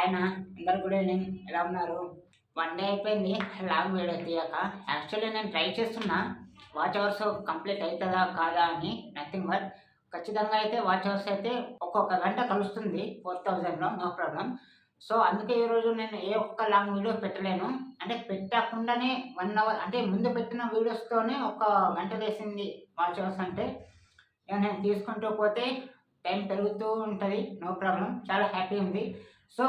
ఆయన అందరు good evening ఎలా ఉన్నారు? వన్ డే అయిపోయింది. లాంగ్ వీడియో తీయక. యాక్చువల్లీ నేను ట్రై చేస్తున్నా. వాచ్ అవర్స్ కంప్లీట్ అవుతుందా? కాదా అని నథింగ్ బట్ ఖచ్చితంగా అయితే వాచ్ అవర్స్ అయితే ఒక్కొక్క గంట కలుస్తుంది. ఫోర్ థౌజండ్లో నో ప్రాబ్లం సో అందుకే ఈరోజు నేను ఏ ఒక్క లాంగ్ వీడియో పెట్టలేను. అంటే పెట్టకుండానే వన్ అవర్ అంటే ముందు పెట్టిన వీడియోస్తోనే ఒక గంట వేసింది వాచ్ అవర్స్ అంటే. నేను తీసుకుంటూ పోతే టైం పెరుగుతూ ఉంటుంది. నో ప్రాబ్లం చాలా హ్యాపీ ఉంది. సో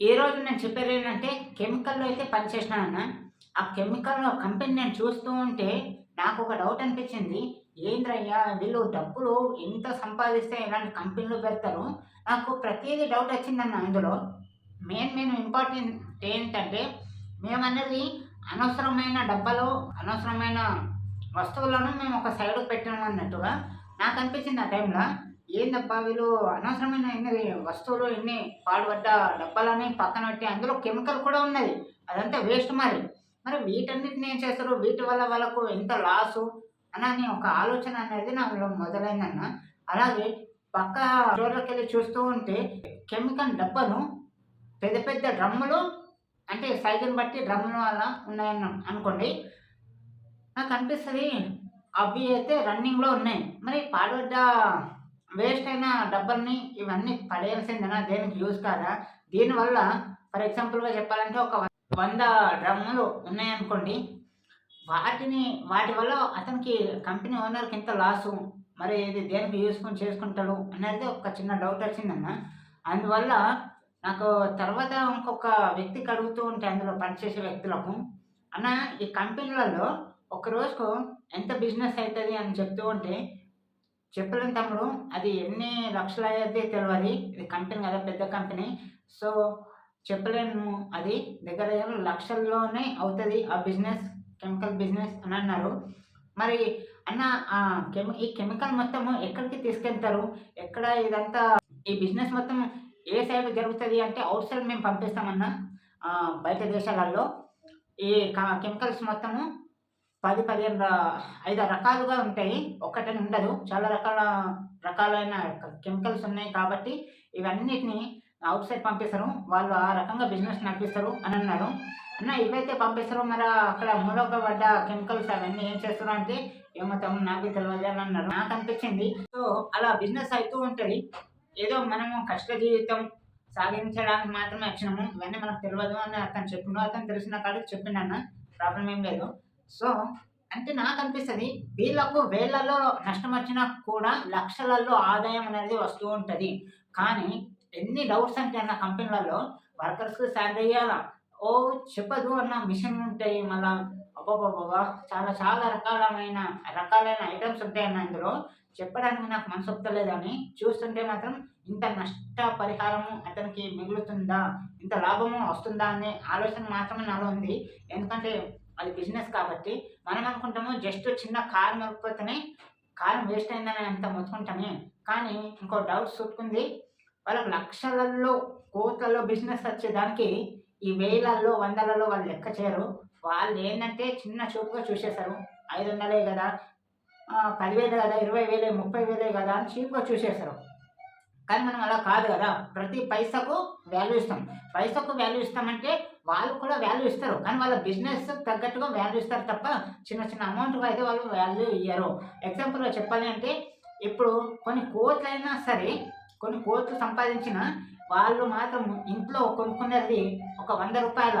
ఈ రోజు నేను చెప్పేది ఏంటంటే కెమికల్లో అయితే పనిచేసినానన్న ఆ కెమికల్లో కంపెనీ నేను చూస్తూ ఉంటే నాకు ఒక డౌట్ అనిపించింది. ఏంద్రయ్యా వీళ్ళు డబ్బులు ఎంత సంపాదిస్తే ఇలాంటి కంపెనీలు పెడతారు? నాకు ప్రతిదీ డౌట్ వచ్చిందన్న అందులో మెయిన్ మెయిన్ ఇంపార్టెంట్ ఏంటంటే మేమన్నది అనవసరమైన డబ్బాలు అనవసరమైన వస్తువులను మేము ఒక సైడ్ పెట్టాము అన్నట్టుగా నాకు అనిపించింది ఆ టైంలో. ఏందబ్బా వీళ్ళు? అనవసరమైన ఎన్ని వస్తువులు ఎన్ని పాడుపడ్డ డబ్బాలని పక్కన పెట్టి అందులో కెమికల్ కూడా ఉన్నది. అదంతా వేస్ట్ మరి. మరి వీటన్నిటిని ఏం చేస్తారు? వీటి వల్ల వాళ్ళకు ఎంత లాసు? అని ఒక ఆలోచన అనేది నాలో మొదలైందన్న. అలాగే పక్క స్టోర్లోకి వెళ్ళి చూస్తూ ఉంటే కెమికల్ డబ్బను పెద్ద పెద్ద డ్రమ్ములు అంటే సైజుని బట్టి డ్రమ్ములు అలా ఉన్నాయని అనుకోండి. నాకు అనిపిస్తుంది అవి అయితే రన్నింగ్లో ఉన్నాయి. మరి పాడుపడ్డ వేస్ట్ అయిన డబ్బల్ని ఇవన్నీ పడేయాల్సిందేనా? దేనికి యూజ్ కాదా? దీనివల్ల ఫర్ ఎగ్జాంపుల్గా చెప్పాలంటే ఒక వంద డ్రమ్ములు ఉన్నాయనుకోండి వాటిని వాటి వల్ల అతనికి కంపెనీ ఓనర్కి ఎంత లాసు? మరి ఇది దేనికి యూస్ఫుల్ చేసుకుంటాడు అనేది ఒక చిన్న డౌట్ వచ్చిందన్న. అందువల్ల నాకు తర్వాత ఇంకొక వ్యక్తికి అడుగుతూ ఉంటే అందులో పనిచేసే వ్యక్తులకు అన్న ఈ కంపెనీలలో ఒక రోజుకు ఎంత బిజినెస్ అవుతుంది? అని చెప్తూ ఉంటే చెప్పలేను తమ్ముడు. అది ఎన్ని లక్షలు అయ్యేది తెలియదు ఇది కంపెనీ కదా పెద్ద కంపెనీ. సో చెప్పలేను అది దగ్గర దగ్గర లక్షల్లోనే అవుతుంది ఆ బిజినెస్ కెమికల్ బిజినెస్ అని అన్నారు. మరి అన్న ఆ కెమి ఈ కెమికల్ మొత్తం ఎక్కడికి తీసుకెళ్తారు? ఎక్కడ ఇదంతా ఈ బిజినెస్ మొత్తం ఏ సైడ్ జరుగుతుంది అంటే అవుట్ సైడ్ మేము పంపిస్తామన్నా బయట దేశాలలో. ఈ కెమికల్స్ మొత్తము పది పదిహేను ఐదు రకాలుగా ఉంటాయి. ఒక్కటని ఉండదు. చాలా రకాల రకాలైన కెమికల్స్ ఉన్నాయి కాబట్టి ఇవన్నిటిని అవుట్ సైడ్ పంపిస్తారు. వాళ్ళు ఆ రకంగా బిజినెస్ నడిపిస్తారు అని అన్నారు. అన్న ఇవైతే పంపిస్తారు మరి అక్కడ మూలక పడ్డ కెమికల్స్ అవన్నీ ఏం చేస్తారు అంటే ఏమో తమ్ముడు నాకు తెలియదు అని అన్నారు. నాకు అనిపించింది. సో అలా బిజినెస్ అవుతూ ఉంటుంది. ఏదో మనము కష్ట జీవితం సాగించడానికి మాత్రమే వచ్చినాము ఇవన్నీ మనకు తెలియదు అని అతను చెప్పిండు అతను తెలిసిన కాడికి చెప్పిండు అన్న ప్రాబ్లం ఏం లేదు. సో అంటే నాకు అనిపిస్తుంది వీళ్ళకు వేళ్ళలో నష్టం వచ్చినా కూడా లక్షలలో ఆదాయం అనేది వస్తూ ఉంటుంది. కానీ ఎన్ని డౌట్స్ అంటే అన్న కంపెనీలలో వర్కర్స్కి శాలరీ ఇవ్వాలా ఓ చెప్పదు అన్న మిషన్ ఉంటాయి మళ్ళా అబ్బాబాబా చాలా చాలా రకాలమైన రకాలైన ఐటమ్స్ ఉంటాయి ఇందులో. చెప్పడానికి నాకు మనసు ఒప్పలేదని చూస్తుంటే మాత్రం ఇంత నష్ట పరిహారము అతనికి మిగులుతుందా? ఇంత లాభము వస్తుందా అనే ఆలోచన మాత్రమే నాలో ఉంది. ఎందుకంటే అది బిజినెస్ కాబట్టి మనం అనుకుంటాము జస్ట్ చిన్న కారు మొక్కిపోతేనే కారం వేస్ట్ అయిందని అంత మొత్తుకుంటామే. కానీ ఇంకో డౌట్ చుట్టుకుంది వాళ్ళకు లక్షలలో కోట్లలో బిజినెస్ వచ్చేదానికి ఈ వేలల్లో వందలలో వాళ్ళు లెక్క చేయరు. వాళ్ళు ఏంటంటే చిన్న చూపుగా చూసేశారు. ఐదు వందలే కదా పదివేలు కదా ఇరవై వేలే ముప్పై వేలే కదా అని చీప్గా చూసేశారు. కానీ మనం అలా కాదు కదా. ప్రతి పైసకు వాల్యూ ఇస్తాం. పైసకు వాల్యూ ఇస్తామంటే వాళ్ళు కూడా వాల్యూ ఇస్తారు. కానీ వాళ్ళ బిజినెస్ తగ్గట్టుగా వాల్యూ ఇస్తారు తప్ప చిన్న చిన్న అమౌంట్ అయితే వాళ్ళు వాల్యూ ఇయ్యరు. ఎగ్జాంపుల్గా చెప్పాలి అంటే ఇప్పుడు కొన్ని కోట్లైనా సరే కొన్ని కోట్లు సంపాదించిన వాళ్ళు మాత్రం ఇంట్లో కొనుక్కునేది ఒక వంద రూపాయల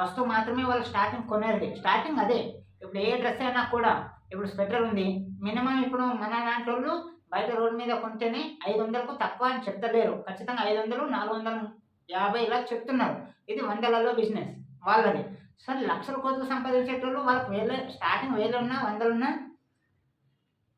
వస్తువు మాత్రమే వాళ్ళు స్టార్టింగ్ కొనేది. స్టార్టింగ్ అదే. ఇప్పుడు ఏ డ్రెస్ అయినా కూడా ఇప్పుడు స్వెటర్ ఉంది. మినిమం ఇప్పుడు మన లాంటి వాళ్ళు బయట రోడ్డు మీద కొంటేనే ఐదు వందలకు తక్కువ అని చెప్తలేరు. ఖచ్చితంగా ఐదు వందలు నాలుగు వందలు యాభై ఇలా చెప్తున్నారు ఇది వందలలో బిజినెస్ వాళ్ళది. సరే లక్షల కోట్లు సంపాదించేటోళ్ళు వాళ్ళకి వేల స్టార్టింగ్ వేలున్నా వందలున్నా వందలు ఉన్నా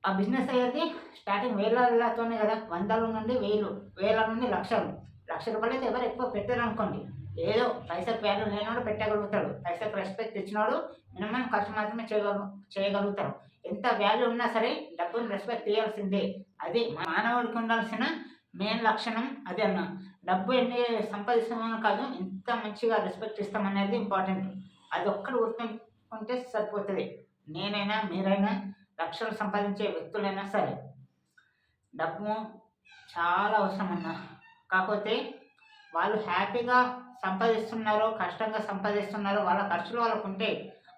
ఆ బిజినెస్ అయ్యేది స్టార్టింగ్ వేలతోనే కదా. వందల నుండి వేలు వేల నుండి లక్షలు. లక్ష రూపాయలు అయితే ఎవరు ఎక్కువ పెట్టారు అనుకోండి. ఏదో పైసలు వాల్యూ లేనివాడు పెట్టగలుగుతాడు. పైసలకు రెస్పెక్ట్ ఇచ్చినోడు మినిమం ఖర్చు మాత్రమే చేయగలు చేయగలుగుతారు ఎంత వాల్యూ ఉన్నా సరే డబ్బుని రెస్పెక్ట్ ఇవ్వాల్సిందే అది మానవుడికి ఉండాల్సిన మెయిన్ లక్షణం అదే అన్న. డబ్బు ఎన్ని సంపాదిస్తామని కాదు ఎంత మంచిగా రెస్పెక్ట్ ఇస్తామనేది ఇంపార్టెంట్ అది ఒక్కటి గుర్తుంటే సరిపోతుంది. నేనైనా మీరైనా లక్షలు సంపాదించే వ్యక్తులైనా సరే డబ్బు చాలా అవసరం అన్న కాకపోతే వాళ్ళు హ్యాపీగా సంపాదిస్తున్నారో కష్టంగా సంపాదిస్తున్నారో వాళ్ళ ఖర్చులు వాళ్ళకు ఉంటే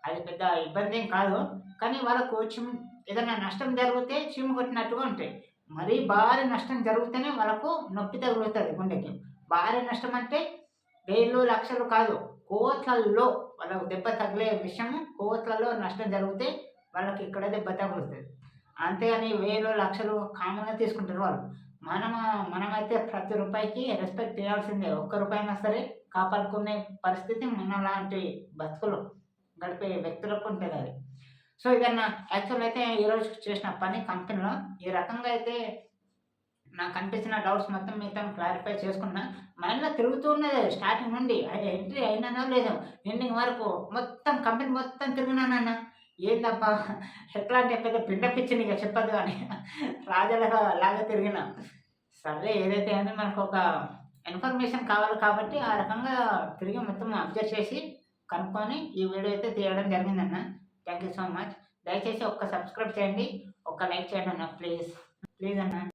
అది పెద్ద ఇబ్బంది ఏం కాదు. కానీ వాళ్ళకు చిమ్ ఏదైనా నష్టం జరిగితే చీము కొట్టినట్టుగా ఉంటాయి. మరీ భారీ నష్టం జరిగితేనే వాళ్ళకు నొప్పి తగులుతుంది గుండెకి. భారీ నష్టం అంటే వేలు లక్షలు కాదు కోట్లల్లో వాళ్ళకు దెబ్బ తగిలే విషయం కోట్లలో నష్టం జరిగితే వాళ్ళకి ఇక్కడ దెబ్బ తగులుతుంది. అంతేగాని వేలు లక్షలు కామన్గా తీసుకుంటారు వాళ్ళు. మనం మనమైతే ప్రతి రూపాయికి రెస్పెక్ట్ చేయాల్సిందే. ఒక్క రూపాయినా సరే కాపాడుకునే పరిస్థితి మన లాంటి బతుకులు గడిపే వ్యక్తులకు ఉంటుంది అది. సో ఇదన్న యాక్చువల్ అయితే ఈరోజు చేసిన పని కంపెనీలో ఈ రకంగా అయితే నాకు అనిపించిన డౌట్స్ మొత్తం మీతో క్లారిఫై చేసుకున్నా. మైండ్లో తిరుగుతూ ఉన్నది స్టార్టింగ్ నుండి. ఎంట్రీ అయినానో లేదో ఎండింగ్ వరకు మొత్తం కంపెనీ మొత్తం తిరిగినానన్న ఏందబ్బా ఎట్లా అంటే పెద్ద పిండ పిచ్చి నీకు చెప్పదు కానీ రాజలాగా లాగా తిరిగినా. సరే ఏదైతే అని మనకు ఒక ఇన్ఫర్మేషన్ కావాలి కాబట్టి ఆ రకంగా తిరిగి మొత్తం అబ్జర్వ్ చేసి కనుక్కొని ఈ వీడియో అయితే తీయడం జరిగిందన్న. థ్యాంక్ యూ సో మచ్ దయచేసి ఒక్క సబ్స్క్రైబ్ చేయండి. ఒక్క లైక్ చేయండి అన్న ప్లీజ్ ప్లీజ్ అన్న.